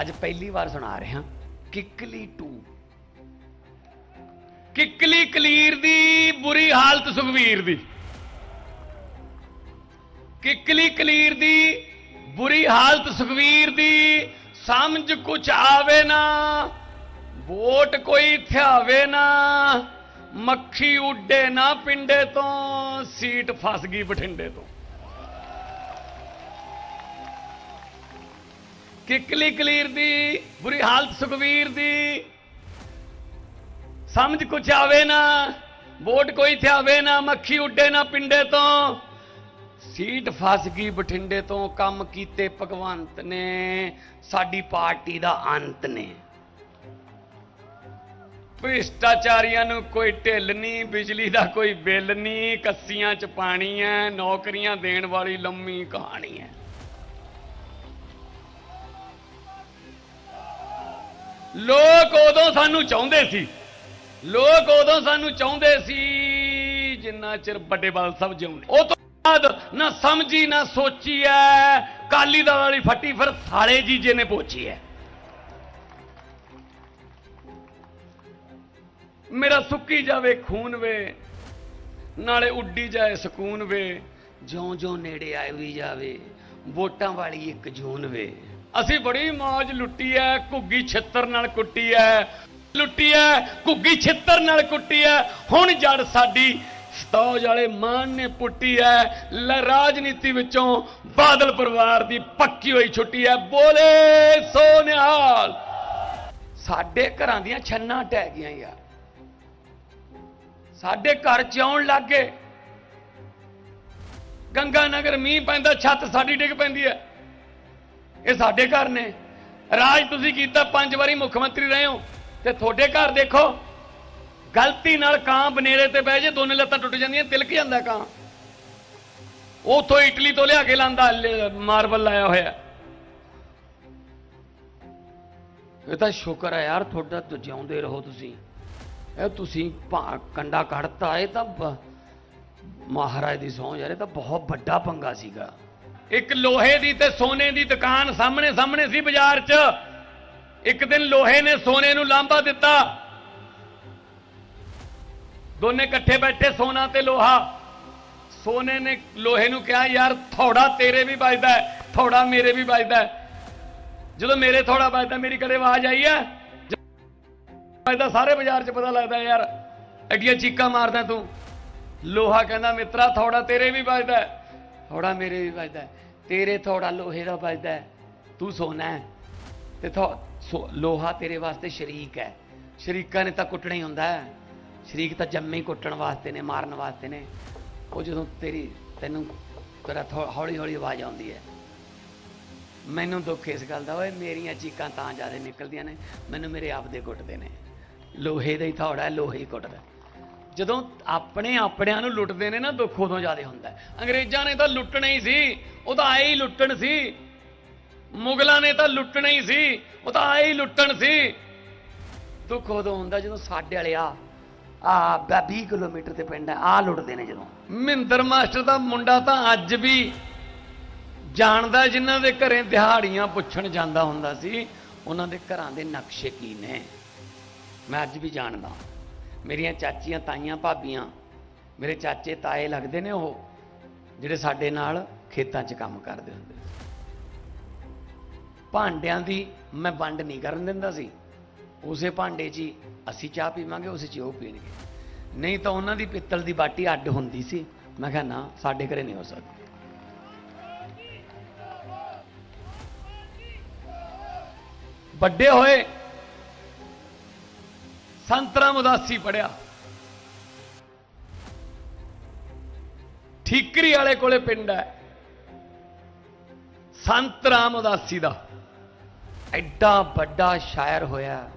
ਅੱਜ ਪਹਿਲੀ ਵਾਰ ਸੁਣਾ ਰਿਹਾ ਕਿੱਕਲੀ 2 ਕਿੱਕਲੀ ਕਲੀਰ ਦੀ, ਬੁਰੀ ਹਾਲਤ ਸੁਖਵੀਰ ਦੀ। ਕਿੱਕਲੀ ਕਲੀਰ ਦੀ, ਬੁਰੀ ਹਾਲਤ ਸੁਖਵੀਰ ਦੀ, ਸਮਝ ਕੁਛ ਆਵੇ ਨਾ, ਵੋਟ ਕੋਈ ਥਿਆਵੇ ਨਾ, ਮੱਖੀ ਉੱਡੇ ਨਾ ਪਿੰਡੇ ਤੋਂ, ਸੀਟ ਫਸ ਗਈ ਬਠਿੰਡੇ ਤੋਂ। ਕਿਕਲੀ ਕਲੀਰ ਦੀ, ਬੁਰੀ ਹਾਲਤ ਸੁਖਵੀਰ ਦੀ। ਸਮਝ ਕੁਛ ਆਵੇ ਨਾ, ਵੋਟ ਕੋਈ ਥਿਆਵੇ ਨਾ, ਮੱਖੀ ਉੱਡੇ ਨਾ ਪਿੰਡੇ ਤੋਂ। ਸੀਟ ਫਸ ਗਈ ਬਠਿੰਡੇ ਤੋਂ, ਕੰਮ ਕੀਤੇ ਭਗਵੰਤ ਨੇ, ਸਾਡੀ ਪਾਰਟੀ ਦਾ ਅੰਤ ਨੇ। ਭ੍ਰਿਸ਼ਟਾਚਾਰੀਆਂ ਨੂੰ ਕੋਈ ਢਿੱਲ ਨਹੀਂ, ਬਿਜਲੀ ਦਾ ਕੋਈ ਬਿੱਲ ਨਹੀਂ, ਕੱਸੀਆਂ ਚ ਪਾਣੀ ਹੈ ਨੌਕਰੀਆਂ ਦੇਣ ਵਾਲੀ ਲੰਮੀ ਕਹਾਣੀ ਹੈ ਲੋਕ ਉਦੋਂ ਸਾਨੂੰ ਚਾਹੁੰਦੇ ਸੀ। ਲੋਕ ਉਦੋਂ ਸਾਨੂੰ ਚਾਹੁੰਦੇ ਸੀ ਜਿੰਨਾ ਚਿਰ ਵੱਡੇ ਬਾਲ ਸਾਹਿਬ ਜਿਉਂਦੇ। ਉਹ ਤੋਂ ਬਾਅਦ ਨਾ ਸਮਝੀ, ਨਾ ਸੋਚੀ ਐ। ਕਾਲੀ ਦਾਲ ਵਾਲੀ ਫੱਟੀ ਫਿਰ ਸਾਲੇ ਜੀਜੇ ਨੇ ਪੋਚੀ ਐ। ਮੇਰਾ ਸੁੱਕੀ ਜਾਵੇ, ਖੂਨ ਵੇ। ਨਾਲੇ ਉੱਡੀ ਜਾਏ, ਸਕੂਨ ਵੇ। ਜਿਉਂ ਜਿਉਂ ਨੇੜੇ ਆਈ ਵੀ ਜਾਵੇ, ਵੋਟਾਂ ਵਾਲੀ ਇੱਕ ਜੂਨ ਵੇ। ਅਸੀਂ ਬੜੀ ਮੌਜ ਲੁੱਟੀ ਐ, ਘੁੱਗੀ ਛਿੱਤਰ ਨਾਲ ਕੁੱਟੀ ਐ। ਲੁੱਟੀ ਐ, ਘੁੱਗੀ ਛਿੱਤਰ ਨਾਲ ਕੁੱਟੀ ਐ। ਹੁਣ ਜੜ ਸਾਡੀ ਸਤੌਜ ਵਾਲੇ ਮਾਨ ਨੇ ਪੁੱਟੀ ਐ। ਲੈ ਰਾਜਨੀਤੀ ਵਿੱਚੋਂ ਬਾਦਲ ਪਰਿਵਾਰ ਦੀ ਪੱਕੀ ਹੋਈ ਛੁੱਟੀ ਐ। ਬੋਲੇ ਸੋ ਨਿਹਾਲ ਸਾਡੇ ਘਰਾਂ ਦੀਆਂ ਛੰਨਾ ਟਹਿ ਗਈਆਂ ਯਾਰ। ਸਾਡੇ ਘਰ ਚ ਆਉਣ ਲੱਗ ਗਏ। ਗੰਗਾ ਨਗਰ ਮੀਂਹ ਪੈਂਦਾ, ਛੱਤ ਸਾਡੀ ਡਿੱਗ ਪੈਂਦੀ ਹੈ ਇਹ ਸਾਡੇ ਘਰ ਨੇ। ਰਾਜ ਤੁਸੀਂ ਕੀਤਾ, ਪੰਜ ਵਾਰੀ ਮੁੱਖ ਮੰਤਰੀ ਰਹੇ ਹੋ। ਤੇ ਤੁਹਾਡੇ ਘਰ ਦੇਖੋ, ਗਲਤੀ ਨਾਲ ਕਾਂ ਬਨੇਰੇ ਤੇ ਬਹਿ ਜੇ, ਦੋਨੇ ਲੱਤਾਂ ਟੁੱਟ ਜਾਂਦੀਆਂ, ਤਿਲਕ ਜਾਂਦਾ ਕਾਂ। ਉਥੋਂ ਇਟਲੀ ਤੋਂ ਲਿਆ ਕੇ ਲਾਂਦਾ ਮਾਰਬਲ ਲਾਇਆ ਹੋਇਆ। ਇਹ ਤਾਂ ਸ਼ੁਕਰ ਹੈ ਯਾਰ, ਤੁਹਾਡਾ ਤੁ ਜਿਉਂਦੇ ਰਹੋ ਤੁਸੀਂ। ਇਹ ਤੁਸੀਂ ਕੰਡਾ ਕੱਢਤਾ, ਇਹ ਤਾਂ ਮਹਾਰਾਜ ਦੀ ਸਹੁੰ ਯਾਰ, ਇਹ ਤਾਂ ਬਹੁਤ ਵੱਡਾ ਪੰਗਾ ਸੀਗਾ। ਇੱਕ ਲੋਹੇ ਦੀ ਤੇ ਸੋਨੇ ਦੀ ਦੁਕਾਨ ਸਾਹਮਣੇ ਸਾਹਮਣੇ ਸੀ ਬਾਜ਼ਾਰ 'ਚ। ਇੱਕ ਦਿਨ ਲੋਹੇ ਨੇ ਸੋਨੇ ਨੂੰ ਲਾਂਬਾ ਦਿੱਤਾ। ਦੋਨੇ ਇਕੱਠੇ ਬੈਠੇ ਸੋਨਾ ਤੇ ਲੋਹਾ। ਸੋਨੇ ਨੇ ਲੋਹੇ ਨੂੰ ਕਿਹਾ ਯਾਰ ਥੋੜਾ ਤੇਰੇ ਵੀ ਵੱਜਦਾ ਹੈ, ਥੋੜਾ ਮੇਰੇ ਵੀ ਵੱਜਦਾ ਹੈ। ਜਦੋਂ ਮੇਰੇ ਥੋੜਾ ਵੱਜਦਾ ਮੇਰੀ ਕਦੇ ਆਵਾਜ਼ ਆਈ ਹੈ? ਵੱਜਦਾ ਸਾਰੇ ਬਾਜ਼ਾਰ 'ਚ ਪਤਾ ਲੱਗਦਾ ਯਾਰ ਐਡੀਆਂ ਚੀਕਾਂ ਮਾਰਦਾ ਤੂੰ। ਲੋਹਾ ਕਹਿੰਦਾ ਮਿੱਤਰਾ ਥੋੜਾ ਤੇਰੇ ਵੀ ਵੱਜਦਾ ਹੈ, ਥੋੜਾ ਮੇਰੇ ਵੀ ਵੱਜਦਾ ਤੇਰੇ ਥੋੜਾ ਲੋਹੇ ਦਾ ਵੱਜਦਾ ਤੂੰ ਸੋਨਾ ਹੈ। ਤੇ ਥੋ- ਸੋ- ਲੋਹਾ ਤੇਰੇ ਵਾਸਤੇ ਸ਼ਰੀਕ ਹੈ। ਸ਼ਰੀਕਾਂ ਨੇ ਤਾਂ ਕੁੱਟਣਾ ਹੀ ਹੁੰਦਾ ਹੈ। ਸ਼ਰੀਕ ਤਾਂ ਜੰਮੇ ਹੀ ਕੁੱਟਣ ਵਾਸਤੇ ਨੇ, ਮਾਰਨ ਵਾਸਤੇ ਨੇ। ਉਹ ਜਦੋਂ ਤੇਰੀ ਤੈਨੂੰ ਤੇਰਾ ਹੌਲੀ ਹੌਲੀ ਆਵਾਜ਼ ਆਉਂਦੀ ਹੈ। ਮੈਨੂੰ ਦੁੱਖ ਇਸ ਗੱਲ ਦਾ, ਓਏ ਮੇਰੀਆਂ ਚੀਕਾਂ ਤਾਂ ਜ਼ਿਆਦਾ ਨਿਕਲਦੀਆਂ ਨੇ। ਮੈਨੂੰ ਮੇਰੇ ਆਪ ਦੇ ਕੁੱਟਦੇ ਨੇ। ਲੋਹੇ ਦਾ ਹੀ ਥੋੜਾ ਲੋਹੇ ਹੀ ਕੁੱਟਦਾ। ਜਦੋਂ ਆਪਣੇ ਆਪਣਿਆਂ ਨੂੰ ਲੁੱਟਦੇ ਨੇ ਨਾ ਦੁੱਖ ਉਦੋਂ ਜ਼ਿਆਦਾ ਹੁੰਦਾ ਅੰਗਰੇਜ਼ਾਂ ਨੇ ਤਾਂ ਲੁੱਟਣਾ ਹੀ ਸੀ, ਉਹ ਤਾਂ ਆਏ ਹੀ ਲੁੱਟਣ ਸੀ। ਮੁਗਲਾਂ ਨੇ ਤਾਂ ਲੁੱਟਣਾ ਹੀ ਸੀ, ਉਹ ਤਾਂ ਆਏ ਹੀ ਲੁੱਟਣ ਸੀ। ਦੁੱਖ ਉਦੋਂ ਹੁੰਦਾ ਜਦੋਂ ਸਾਡੇ ਵਾਲੇ ਆ ਆ 20 ਕਿਲੋਮੀਟਰ ਤੇ ਪਿੰਡ ਹੈ, ਆ ਲੁੱਟਦੇ ਨੇ ਜਦੋਂ। ਮਹਿੰਦਰ ਮਾਸਟਰ ਦਾ ਮੁੰਡਾ ਤਾਂ ਅੱਜ ਵੀ ਜਾਣਦਾ ਜਿਨ੍ਹਾਂ ਦੇ ਘਰੇ ਦਿਹਾੜੀਆਂ ਪੁੱਛਣ ਜਾਂਦਾ ਹੁੰਦਾ ਸੀ, ਉਹਨਾਂ ਦੇ ਘਰਾਂ ਦੇ ਨਕਸ਼ੇ ਕੀ ਨੇ? ਮੈਂ ਅੱਜ ਵੀ ਜਾਣਦਾ। ਮੇਰੀਆਂ ਚਾਚੀਆਂ, ਤਾਈਆਂ, ਭਾਬੀਆਂ, ਮੇਰੇ ਚਾਚੇ, ਤਾਏ ਲੱਗਦੇ ਨੇ ਉਹ, ਜਿਹੜੇ ਸਾਡੇ ਨਾਲ ਖੇਤਾਂ 'ਚ ਕੰਮ ਕਰਦੇ ਹੁੰਦੇ ਭਾਂਡਿਆਂ ਦੀ ਮੈਂ ਵੰਡ ਨਹੀਂ ਕਰਨ ਦਿੰਦਾ ਸੀ। ਉਸੇ ਭਾਂਡੇ 'ਚ ਹੀ ਅਸੀਂ ਚਾਹ ਪੀਵਾਂਗੇ, ਉਸੇ 'ਚ ਉਹ ਪੀਣਗੇ। ਨਹੀਂ ਤਾਂ ਉਹਨਾਂ ਦੀ ਪਿੱਤਲ ਦੀ ਬਾਟੀ ਅੱਡ ਹੁੰਦੀ ਸੀ। ਮੈਂ ਕਿਹਾ, ਨਾ, ਸਾਡੇ ਘਰੇ ਨਹੀਂ ਹੋ ਸਕਦੀ। ਵੱਡੇ ਹੋਏ ਸੰਤਰਾ ਉਦਾਸੀ ਪੜਿਆ। ਠੀਕਰੀ ਵਾਲੇ ਕੋਲੇ ਪਿੰਡ ਹੈ। ਸੰਤ ਰਾਮ ਉਦਾਸੀ ਦਾ। ਐਡਾ ਵੱਡਾ ਸ਼ਾਇਰ ਹੋਇਆ।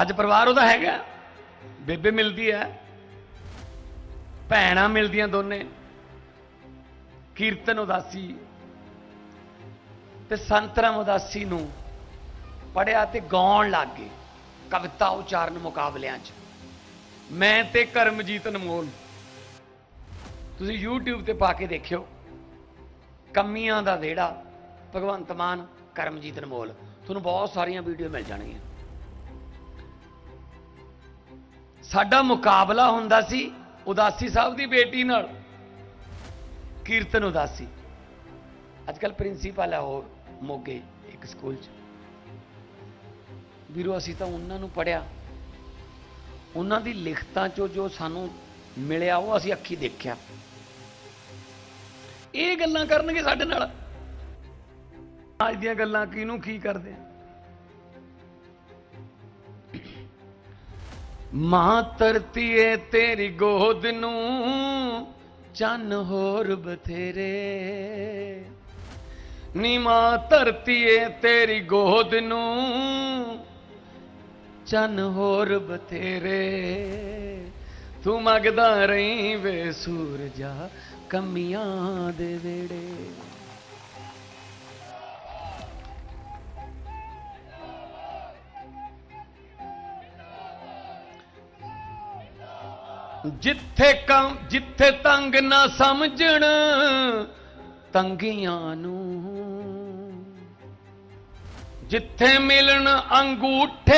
ਅੱਜ ਪਰਿਵਾਰ ਉਹਦਾ ਹੈਗਾ। ਬੇਬੇ ਮਿਲਦੀ ਹੈ। ਭੈਣਾਂ ਮਿਲਦੀਆਂ ਦੋਨੇ। ਕੀਰਤਨ ਉਦਾਸੀ। ਤੇ ਸੰਤ ਰਾਮ ਉਦਾਸੀ ਨੂੰ ਪੜਿਆ ਤੇ ਗਾਉਣ ਲੱਗ ਗਏ। ਕਵਿਤਾ ਉਚਾਰਨ ਮੁਕਾਬਲਿਆਂ 'ਚ। ਮੈਂ ਤੇ ਕਰਮਜੀਤ ਅਨਮੋਲ। ਤੁਸੀਂ YouTube ਤੇ ਪਾ ਕੇ ਦੇਖਿਓ। ਕੰਮੀਆਂ ਦਾ ਵਿਹੜਾ, ਭਗਵੰਤ ਮਾਨ, ਕਰਮਜੀਤ ਅਨਮੋਲ। ਤੁਹਾਨੂੰ ਬਹੁਤ ਸਾਰੀਆਂ ਵੀਡੀਓ ਮਿਲ ਜਾਣਗੀਆਂ। ਸਾਡਾ ਮੁਕਾਬਲਾ ਹੁੰਦਾ ਸੀ ਉਦਾਸੀ ਸਾਹਿਬ ਦੀ ਬੇਟੀ ਨਾਲ। ਕੀਰਤਨ ਉਦਾਸੀ। ਅੱਜ ਕੱਲ ਪ੍ਰਿੰਸੀਪਲ ਹੈ ਉਹ ਮੋਗੇ ਇੱਕ ਸਕੂਲ 'ਚ। ਵੀਰੋ, ਅਸੀਂ ਤਾਂ ਉਹਨਾਂ ਨੂੰ ਪੜਿਆ ਉਹਨਾਂ ਦੀ ਲਿਖਤਾਂ 'ਚੋਂ ਜੋ ਸਾਨੂੰ ਮਿਲਿਆ, ਉਹ ਅਸੀਂ ਅੱਖੀ ਦੇਖਿਆ। ਇਹ ਗੱਲਾਂ ਕਰਨਗੇ ਸਾਡੇ ਨਾਲ। ਅੱਜ ਦੀਆਂ ਗੱਲਾਂ ਕਿਹਨੂੰ ਕੀ ਕਰਦੇ ਆ? ਮਾਂ ਏ ਤੇਰੀ ਗੋਦ ਨੂੰ, ਚੰਨ ਹੋਰ ਬਥੇਰੇ। ਨੀ ਮਾਂ ਧਰਤੀ ਏ ਤੇਰੀ ਗੋਦ ਨੂੰ ਚੰਨ ਹੋਰ ਬਥੇਰੇ। ਤੂੰ ਮੰਗਦਾ ਰਹੀਂ ਵੇ ਸੂਰਜਾ ਕਮੀਆਂ ਦੇ ਵੇੜੇ ਜਿੱਥੇ ਕੰਮ, ਜਿੱਥੇ ਤੰਗ ਨਾ ਸਮਝਣ, ਤੰਗੀਆਂ ਨੂੰ ਜਿੱਥੇ ਮਿਲਣ ਅੰਗੂਠੇ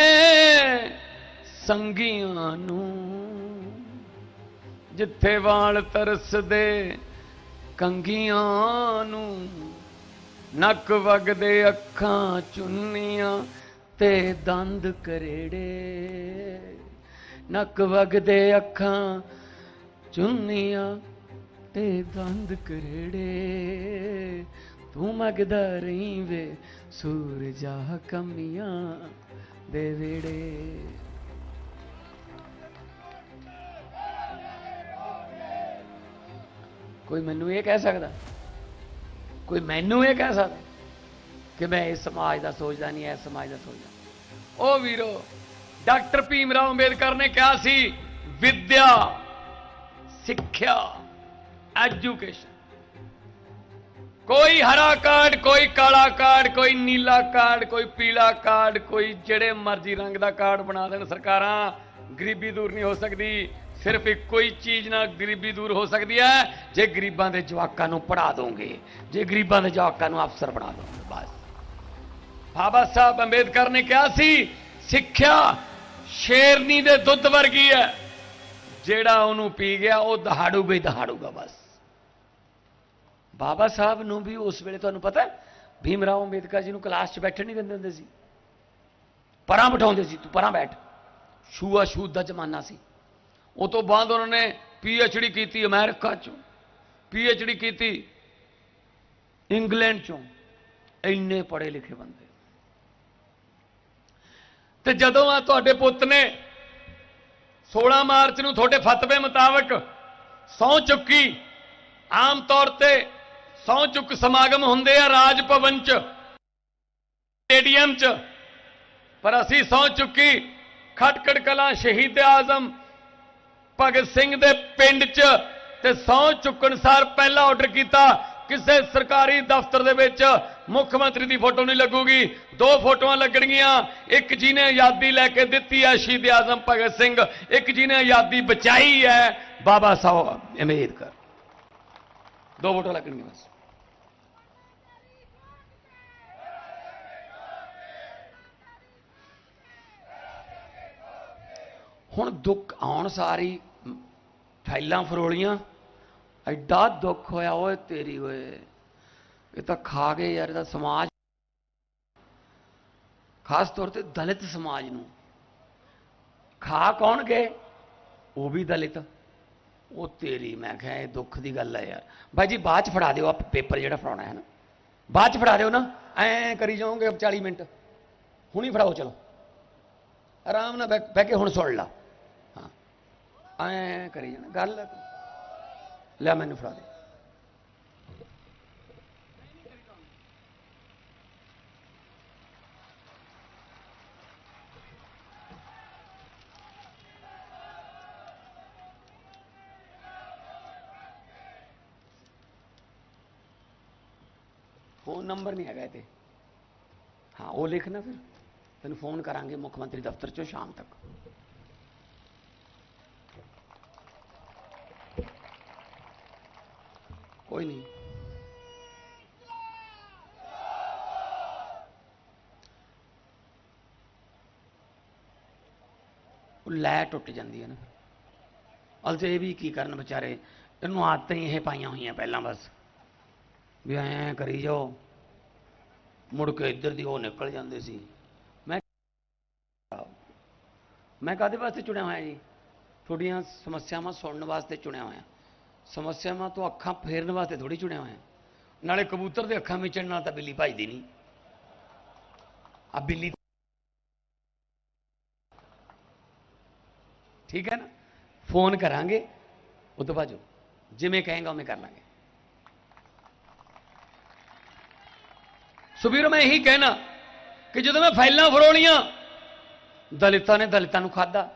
ਸੰਗੀਆਂ ਨੂੰ, ਜਿੱਥੇ ਵਾਲ ਤਰਸਦੇ ਕੰਗੀਆਂ ਨੂੰ, ਨੱਕ ਵਗਦੇ ਅੱਖਾਂ ਚੁੰਨੀਆਂ ਤੇ ਦੰਦ ਕਰੇੜੇ, ਨੱਕ ਵਗਦੇ ਅੱਖਾਂ ਚੁੰਨੀਆਂ ਤੇ ਦੰਦ ਕਰੇੜੇ। ਤੂੰ ਮਗਦਾ ਰਹੀ ਵੇ ਸੂਰਜਾ ਕਮੀਆਂ ਦੇ ਵੇੜੇ ਕੋਈ ਮੈਨੂੰ ਇਹ ਕਹਿ ਸਕਦਾ? ਕੋਈ ਮੈਨੂੰ ਇਹ ਕਹਿ ਸਕਦਾ ਕਿ ਮੈਂ ਇਸ ਸਮਾਜ ਦਾ ਸੋਚਦਾ ਨਹੀਂ, ਇਸ ਸਮਾਜ ਦਾ ਸੋਚਦਾ ਉਹ ਵੀਰੋ, ਡਾਕਟਰ ਭੀਮ ਰਾਓ ਅੰਬੇਦਕਰ ਨੇ ਕਿਹਾ ਸੀ, ਵਿਦਿਆ, ਸਿੱਖਿਆ, ਐਜੂਕੇਸ਼ਨ। ਕੋਈ ਹਰਾ ਕਾਰਡ, ਕੋਈ ਕਾਲਾ ਕਾਰਡ, ਕੋਈ ਨੀਲਾ ਕਾਰਡ, ਕੋਈ ਪੀਲਾ ਕਾਰਡ, ਕੋਈ ਜਿਹੜੇ ਮਰਜ਼ੀ ਰੰਗ ਦਾ ਕਾਰਡ ਬਣਾ ਦੇਣ ਸਰਕਾਰਾਂ। ਗਰੀਬੀ ਦੂਰ ਨਹੀਂ ਹੋ ਸਕਦੀ। ਸਿਰਫ ਇੱਕੋ ਹੀ ਚੀਜ਼ ਨਾਲ ਗਰੀਬੀ ਦੂਰ ਹੋ ਸਕਦੀ ਹੈ। ਜੇ ਗਰੀਬਾਂ ਦੇ ਜਵਾਕਾਂ ਨੂੰ ਪੜ੍ਹਾ ਦੋਗੇ, ਜੇ ਗਰੀਬਾਂ ਦੇ ਜਵਾਕਾਂ ਨੂੰ ਅਫਸਰ ਬਣਾ ਦੋਗੇ, ਬਸ। ਬਾਬਾ ਸਾਹਿਬ ਅੰਬੇਦਕਰ ਨੇ ਕਿਹਾ ਸੀ, ਸਿੱਖਿਆ ਸ਼ੇਰਨੀ ਦੇ ਦੁੱਧ ਵਰਗੀ ਹੈ। ਜਿਹੜਾ ਉਹਨੂੰ ਪੀ ਗਿਆ, ਉਹ ਦਹਾੜੂਗਾ ਹੀ ਦਹਾੜੂਗਾ, ਬਸ। ਬਾਬਾ ਸਾਹਿਬ ਨੂੰ ਵੀ ਉਸ ਵੇਲੇ ਤੁਹਾਨੂੰ ਪਤਾ ਹੈ, ਭੀਮ ਰਾਓ ਅੰਬੇਦਕਰ ਜੀ ਨੂੰ ਕਲਾਸ 'ਚ ਬੈਠਣ ਨਹੀਂ ਦਿੰਦੇ ਹੁੰਦੇ ਸੀ। ਪਰਾਂ ਬਿਠਾਉਂਦੇ ਸੀ ਤੂੰ ਪਰਾਂ ਬੈਠ। ਛੂਆ ਛੂਤ ਦਾ ਜ਼ਮਾਨਾ ਸੀ। ਉਹ ਤੋਂ ਬਾਅਦ ਉਹਨਾਂ ਨੇ ਪੀ ਐੱਚ ਡੀ ਕੀਤੀ ਅਮਰੀਕਾ 'ਚੋਂ। ਪੀ ਐੱਚ ਡੀ ਕੀਤੀ ਇੰਗਲੈਂਡ 'ਚੋਂ। ਇੰਨੇ ਪੜ੍ਹੇ ਲਿਖੇ ਬੰਦੇ। ਤੇ ਜਦੋਂ ਆ ਤੁਹਾਡੇ ਪੁੱਤ ਨੇ 16 ਮਾਰਚ ਨੂੰ ਤੁਹਾਡੇ ਫਤਵੇ ਮੁਤਾਬਕ ਸੌ ਚੁੱਕੀ ਆਮ ਤੌਰ ਤੇ ਸੌ ਚੁੱਕ ਸਮਾਗਮ ਹੁੰਦੇ ਆ ਰਾਜ ਭਵਨ ਚ, ਸਟੇਡੀਅਮ ਚ। ਪਰ ਅਸੀਂ ਸੌ ਚੁੱਕੀ ਖਟਕੜ ਕਲਾਂ ਸ਼ਹੀਦ ਆਜ਼ਮ, ਭਗਤ ਸਿੰਘ ਦੇ ਪਿੰਡ ਚ ਤੇ ਸੌ ਚੁੱਕਣ ਸਾਰ ਪਹਿਲਾ ਆਰਡਰ ਕੀਤਾ। ਕਿਸੇ ਸਰਕਾਰੀ ਦਫ਼ਤਰ ਦੇ ਵਿੱਚ ਮੁੱਖ ਮੰਤਰੀ ਦੀ ਫੋਟੋ ਨਹੀਂ ਲੱਗੂਗੀ। ਦੋ ਫੋਟੋਆਂ ਲੱਗਣਗੀਆਂ। ਇੱਕ ਜੀ ਨੇ ਆਜ਼ਾਦੀ ਲੈ ਕੇ ਦਿੱਤੀ ਹੈ ਸ਼ਹੀਦ ਆਜ਼ਮ ਭਗਤ ਸਿੰਘ, ਇੱਕ ਜੀ ਨੇ ਆਜ਼ਾਦੀ ਬਚਾਈ ਹੈ। ਬਾਬਾ ਸਾਹਿਬ ਅੰਬੇਦਕਰ ਦੋ ਫੋਟੋ ਲੱਗਣਗੀਆਂ ਬਸ। ਹੁਣ ਦੁੱਖ ਆਉਣ ਸਾਰੀ ਫੈਲਾਂ ਫਰੋਲੀਆਂ, ਐਡਾ ਦੁੱਖ ਹੋਇਆ, ਓਏ ਤੇਰੀ, ਓਏ। ਇਹ ਤਾਂ ਖਾ ਗਏ ਯਾਰ ਇਹਦਾ ਸਮਾਜ। ਖਾਸ ਤੌਰ ਤੇ ਦਲਿਤ ਸਮਾਜ ਨੂੰ। ਖਾ ਕੌਣ ਗਏ? ਉਹ ਵੀ ਦਲਿਤ। ਉਹ ਤੇਰੀ, ਮੈਂ ਕਿਹਾ, ਇਹ ਦੁੱਖ ਦੀ ਗੱਲ ਹੈ ਯਾਰ। ਬਾਈ ਜੀ, ਬਾਅਦ ਚ ਫੜਾ ਦਿਓ ਆਪ ਪੇਪਰ ਜਿਹੜਾ ਫੜਾਉਣਾ ਹੈ ਨਾ। ਬਾਅਦ ਚ ਫੜਾ ਦਿਓ ਨਾ। ਐ ਕਰੀ ਜਾਓਗੇ 40 ਮਿੰਟ। ਹੁਣੀ ਫੜਾਓ, ਚਲੋ। ਆਰਾਮ ਨਾਲ ਬਹਿ ਬਹਿ ਕੇ ਹੁਣ ਸੁਣ ਲਾ। ਐ ਕਰੀ ਜਾਣਾ, ਗੱਲ ਹੈ। ਲੈ ਮੈਨੂੰ ਫੜਾ ਦੇ। ਫੋਨ ਨੰਬਰ ਨਹੀਂ ਹੈਗਾ ਇਹ ਤੇ। ਹਾਂ, ਉਹ ਲਿਖਣਾ ਫਿਰ। ਤੈਨੂੰ ਫੋਨ ਕਰਾਂਗੇ ਮੁੱਖ ਮੰਤਰੀ ਦਫ਼ਤਰ ਚੋਂ ਸ਼ਾਮ ਤੱਕ। ਕੋਈ ਨਹੀਂ। ਉਹ ਲੈ ਟੁੱਟ ਜਾਂਦੀ ਹੈ ਨਾ। ਅਲਜੇ ਵੀ ਕੀ ਕਰਨ ਵਿਚਾਰੇ, ਇਹਨੂੰ ਆਦਤਾਂ ਹੀ ਇਹ ਪਾਈਆਂ ਹੋਈਆਂ ਪਹਿਲਾਂ ਬਸ। ਵੀ ਐ ਕਰੀ ਜਾਓ। ਮੁੜ ਕੇ ਇੱਧਰ ਦੀ ਉਹ ਨਿਕਲ ਜਾਂਦੇ ਸੀ। ਮੈਂ ਮੈਂ ਕਾਦੇ ਵਾਸਤੇ ਚੁਣਿਆ ਹੋਇਆ ਜੀ? ਤੁਹਾਡੀਆਂ ਸਮੱਸਿਆਵਾਂ ਸੁਣਨ ਵਾਸਤੇ ਚੁਣਿਆ ਹੋਇਆ। ਸਮੱਸਿਆਵਾਂ ਤੋਂ ਅੱਖਾਂ ਫੇਰਨ ਵਾਸਤੇ ਥੋੜੀ ਚੁਣਿਆ ਹੋਇਆ। ਨਾਲੇ ਕਬੂਤਰ ਦੇ ਅੱਖਾਂ ਵਿੱਚ ਨਾਲ ਤਾਂ ਬਿੱਲੀ ਭਜਦੀ ਨਹੀਂ। ਆ ਬਿੱਲੀ ਠੀਕ ਹੈ ਨਾ? ਫੋਨ ਕਰਾਂਗੇ, ਉਹ ਤੋਂ ਬਾਅਦ ਜਿਵੇਂ ਕਹੇਗਾ ਉਵੇਂ ਕਰ ਲਾਂਗੇ। ਸੁਬੀਰ ਮੈਂ ਇਹੀ ਕਹਿਣਾ ਕਿ ਜਦੋਂ ਮੈਂ ਫਾਈਲਾਂ ਫਰੋਲੀਆਂ ਦਲਿਤਾਂ ਨੇ ਦਲਿਤਾਂ ਨੂੰ ਖਾਦਾ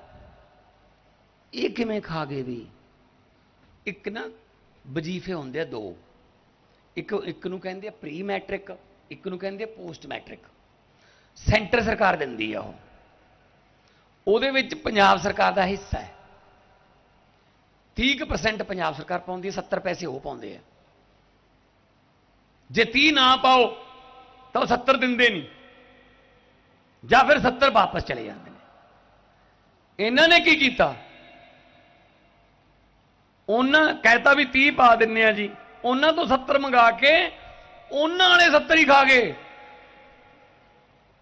ਇਹ ਕਿਵੇਂ ਖਾ ਗਏ ਵੀ? ਇੱਕ ਨਾ ਵਜੀਫੇ ਹੁੰਦੇ ਆ ਦੋ। ਇੱਕ ਇੱਕ ਨੂੰ ਕਹਿੰਦੇ ਆ ਪ੍ਰੀ ਮੈਟ੍ਰਿਕ ਇੱਕ ਨੂੰ ਕਹਿੰਦੇ ਆ ਪੋਸਟ ਮੈਟ੍ਰਿਕ ਸੈਂਟਰ ਸਰਕਾਰ ਦਿੰਦੀ ਆ ਉਹ। ਉਹਦੇ ਵਿੱਚ ਪੰਜਾਬ ਸਰਕਾਰ ਦਾ ਹਿੱਸਾ ਹੈ। 30% ਪੰਜਾਬ ਸਰਕਾਰ ਪਾਉਂਦੀ ਹੈ 70 ਪੈਸੇ ਉਹ ਪਾਉਂਦੇ ਆ। ਜੇ 30 ਨਾ ਪਾਓ, ਤਾਂ ਉਹ 70 ਦਿੰਦੇ ਨਹੀਂ। ਜਾਂ ਫਿਰ 70 ਵਾਪਸ ਚਲੇ ਜਾਂਦੇ ਨੇ। ਇਹਨਾਂ ਨੇ ਕੀ ਕੀਤਾ? ਉਹਨਾਂ ਕਹਿਤਾ ਵੀ 30 ਪਾ ਦਿੰਨੇ ਆ ਜੀ। ਉਹਨਾਂ ਤੋਂ 70 ਮੰਗਾ ਕੇ ਉਹਨਾਂ ਵਾਲੇ 70 ਹੀ ਖਾ ਗਏ।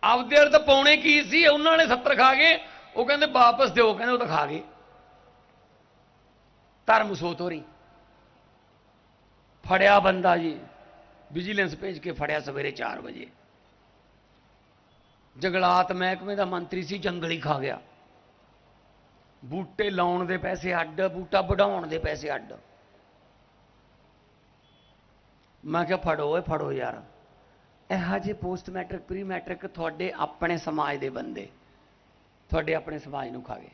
ਆਪਦੇ ਅਰਥ ਪਾਉਣੇ ਕੀ ਸੀ, ਉਹਨਾਂ ਵਾਲੇ 70 ਖਾ ਗਏ। ਉਹ ਕਹਿੰਦੇ ਵਾਪਸ ਦਿਓ, ਕਹਿੰਦੇ ਉਹ ਤਾਂ ਖਾ ਗਏ। ਧਰਮ ਸੋਤ ਹੋ ਰਹੀ ਫੜਿਆ ਬੰਦਾ ਜੀ ਵਿਜੀਲੈਂਸ ਭੇਜ ਕੇ ਫੜਿਆ ਸਵੇਰੇ 4 ਵਜੇ। ਜੰਗਲਾਤ ਮਹਿਕਮੇ ਦਾ ਮੰਤਰੀ ਸੀ, ਜੰਗਲੀ ਖਾ ਗਿਆ। ਬੂਟੇ ਲਾਉਣ ਦੇ ਪੈਸੇ ਅੱਡ, ਬੂਟਾ ਵਢਾਉਣ ਦੇ ਪੈਸੇ ਅੱਡ। ਮੈਂ ਕਿਹਾ, ਫੜੋ ਓਏ, ਫੜੋ ਯਾਰ। ਇਹੋ ਜਿਹੇ ਪੋਸਟ ਮੈਟ੍ਰਿਕ ਪ੍ਰੀ ਮੈਟ੍ਰਿਕ ਤੁਹਾਡੇ ਆਪਣੇ ਸਮਾਜ ਦੇ ਬੰਦੇ, ਤੁਹਾਡੇ ਆਪਣੇ ਸਮਾਜ ਨੂੰ ਖਾ ਗਏ।